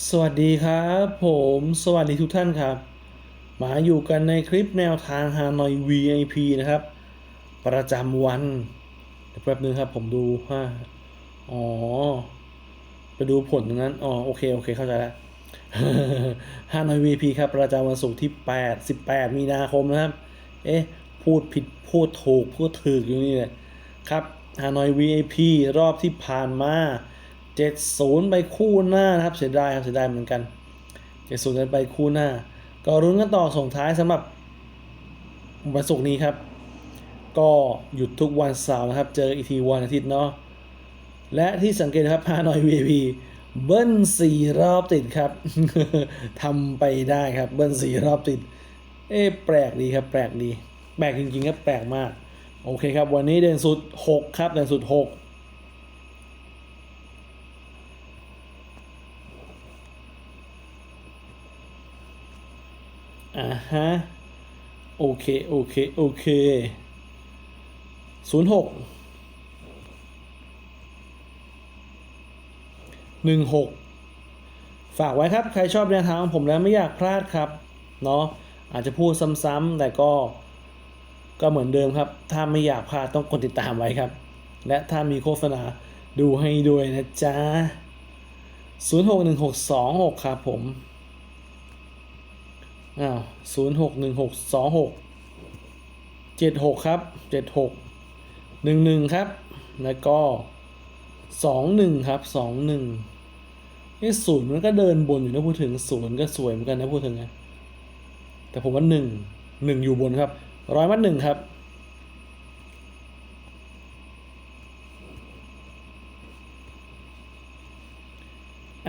สวัสดีครับ ผมสวัสดีทุกท่านครับ มาอยู่กันในคลิปแนวทางฮานอย VIP นะครับ ประจำวันแป๊บนึงครับผมดูว่าอ๋อ ไปดูผลตรงนั้น อ๋อ โอเค โอเค เข้าใจแล้วฮานอย VIP ครับ ประจำวันศุกร์ที่ 8 18 มีนาคมนะครับ เอ๊ะ พูดผิดพูดถูกพูดถูกอยู่นี่แหละครับฮานอย VIP รอบที่ผ่านมา 70 ไปคู่หน้านะครับ เสียดายครับเสียดายเหมือนกัน 70นั้นไปคู่หน้า ก็รุ้นกันต่อส่งท้ายสำหรับวันศุกร์นี้ครับ ก็หยุดทุกวันเสาร์นะครับ เจออีกทีวันอาทิตย์เนาะและที่สังเกตครับฮาหน่อย VIP เบิ้ลสี่รอบติดครับทำไปได้ครับเบิ้ลสี่รอบติด เอ๊แปลกดีครับ แปลกดี แปลกจริงๆครับแปลกมาก โอเคครับ วันนี้เด่นสุด 6 ครับเด่นสุด 6 อ่าฮะ โอเค โอเค โอเคศูนย์หกหนึ่งหกฝากไว้ครับ ใครชอบแนวทางของผมแล้วไม่อยากพลาดครับ เนาะอาจจะพูดซ้ำๆแต่ก็ก็เหมือนเดิมครับ ถ้าไม่อยากพลาดต้องกดติดตามไว้ครับ และถ้ามีโฆษณาดูให้ด้วยนะจ๊ะ 061626 ครับผม อ้าวศูนย์หกหนึ่งหกสองหกเจ็ดหกครับเจ็ดหกหนึ่งหนึ่งครับ แล้วก็สองหนึ่งครับสองหนึ่งนี่ศูนย์มันก็เดินบนอยู่นะพูดถึงศูนย์ก็สวยเหมือนกันนะพูดถึงนะแต่ผมว่าหนึ่งหนึ่งอยู่บนครับร้อยมัดหนึ่งครับ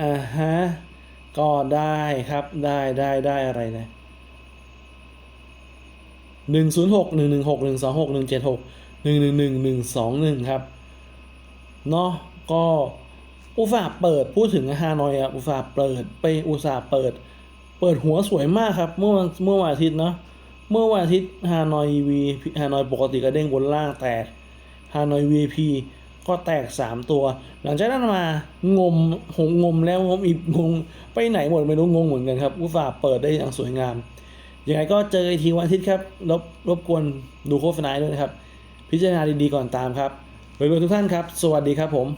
อ่าฮะ ก็ได้ครับได้ได้ได้อะไรนะหนึ่งศูนย์หกหนึ่งหนึ่งหกหนึ่งสองหกหนึ่งเจ็ดหกหนึ่งหนึ่งหนึ่งหนึ่งสองหนึ่งครับเนาะก็อุตส่าห์เปิดพูดถึงฮานอยอะอุตส่าห์เปิดไปอุตส่าห์เปิด เปิดหัวสวยมากครับ เมื่อวันเมื่อวันอาทิตย์เนาะเมื่อวันอาทิตย์ฮานอยวีฮานอยปกติก็เด้งบนล่างแตกฮานอย VIP ก็แตก 3 ตัว หลังจากนั้นมางมหงงมแล้วงมอีกงงไปไหนหมดไม่รู้งงเหมือนกันครับอุตส่าห์เปิดได้อย่างสวยงามยังไงก็เจออีกทีวันอาทิตย์ครับรบรบกวนดูโฆษณาด้วยนะครับ พิจารณาดีๆก่อนตามครับรวยๆทุกท่านครับ สวัสดีครับผม